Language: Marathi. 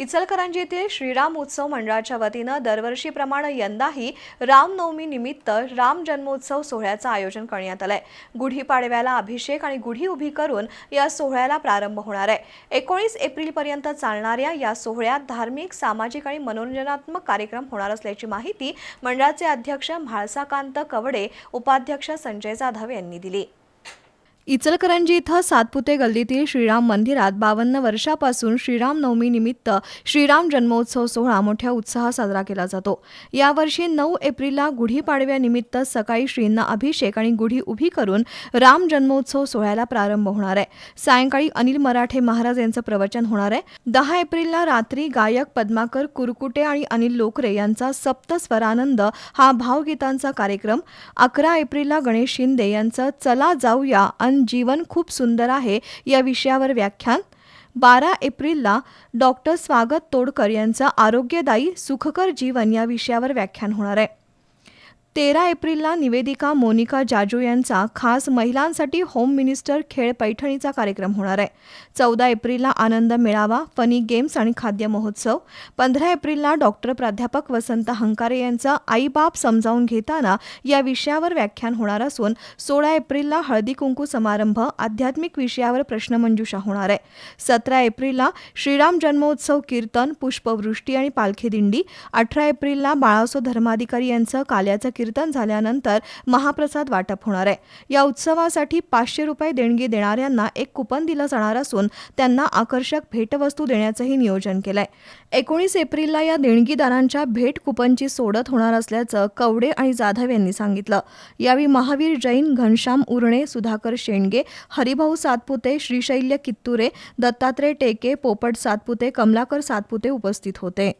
इचलकरंजी येथील श्रीराम उत्सव मंडळाच्या वतीनं दरवर्षीप्रमाणे यंदाही रामनवमी निमित्त राम जन्मोत्सव सोहळ्याचं आयोजन करण्यात आलंय. गुढीपाडव्याला अभिषेक आणि गुढी उभी करून या सोहळ्याला प्रारंभ होणार आहे. एकोणीस एप्रिलपर्यंत चालणाऱ्या या सोहळ्यात धार्मिक सामाजिक आणि मनोरंजनात्मक कार्यक्रम होणार असल्याची माहिती मंडळाचे अध्यक्ष म्हाळसाकांत कवडे उपाध्यक्ष संजय जाधव यांनी दिली. इचलकरंजी इथं सातपुते गल्लीतील श्रीराम मंदिरात बावन्न वर्षापासून श्रीराम नवमी निमित्त श्रीराम जन्मोत्सव सोहळा मोठ्या उत्साहात साजरा केला जातो. यावर्षी नऊ एप्रिलला गुढीपाडव्यानिमित्त सकाळी श्रींना अभिषेक आणि गुढी उभी करून राम जन्मोत्सव सोहळ्याला प्रारंभ होणार आहे. सायंकाळी अनिल मराठे महाराज यांचं प्रवचन होणार आहे. दहा एप्रिलला रात्री गायक पद्माकर कुरकुटे आणि अनिल लोकरे यांचा सप्तस्वरानंद हा भावगीतांचा कार्यक्रम. अकरा एप्रिलला गणेश शिंदे यांचं चला जाऊया अन जीवन खूप सुंदर आहे या विषयावर व्याख्यान. बारा एप्रिलला डॉक्टर स्वागत तोडकर यांचं आरोग्यदायी सुखकर जीवन या विषयावर व्याख्यान होणार आहे. तेरा एप्रिलला निवेदिका मोनिका जाजू यांचा खास महिलांसाठी होम मिनिस्टर खेळ पैठणीचा कार्यक्रम होणार आहे. चौदा एप्रिलला आनंद मेळावा फनी गेम्स आणि खाद्य महोत्सव. पंधरा एप्रिलला डॉक्टर प्राध्यापक वसंत हंकारे यांचं आईबाप समजावून घेताना या विषयावर व्याख्यान होणार असून सोळा एप्रिलला हळदी कुंकू समारंभ आध्यात्मिक विषयावर प्रश्नमंजुषा होणार आहे. सतरा एप्रिलला श्रीराम जन्मोत्सव कीर्तन पुष्पवृष्टी आणि पालखी दिंडी. अठरा एप्रिलला बाळासो धर्माधिकारी यांचं काल्याचं कीर्तन झाल्यानंतर महाप्रसाद वाटप होणार आहे. या उत्सवासाठी पाचशे रुपये देणगी देणाऱ्यांना एक कुपन दिलं जाणार असून त्यांना आकर्षक भेटवस्तू देण्याचंही नियोजन केलंय. एकोणीस एप्रिलला या देणगीदारांच्या भेट कुपनची सोडत होणार असल्याचं कवडे आणि जाधव यांनी सांगितलं. यावेळी महावीर जैन घनश्याम उरणे सुधाकर शेंडगे हरिभाऊ सातपुते श्रीशैल्य कित्तुरे दत्तात्रय टेके पोपट सातपुते कमलाकर सातपुते उपस्थित होते.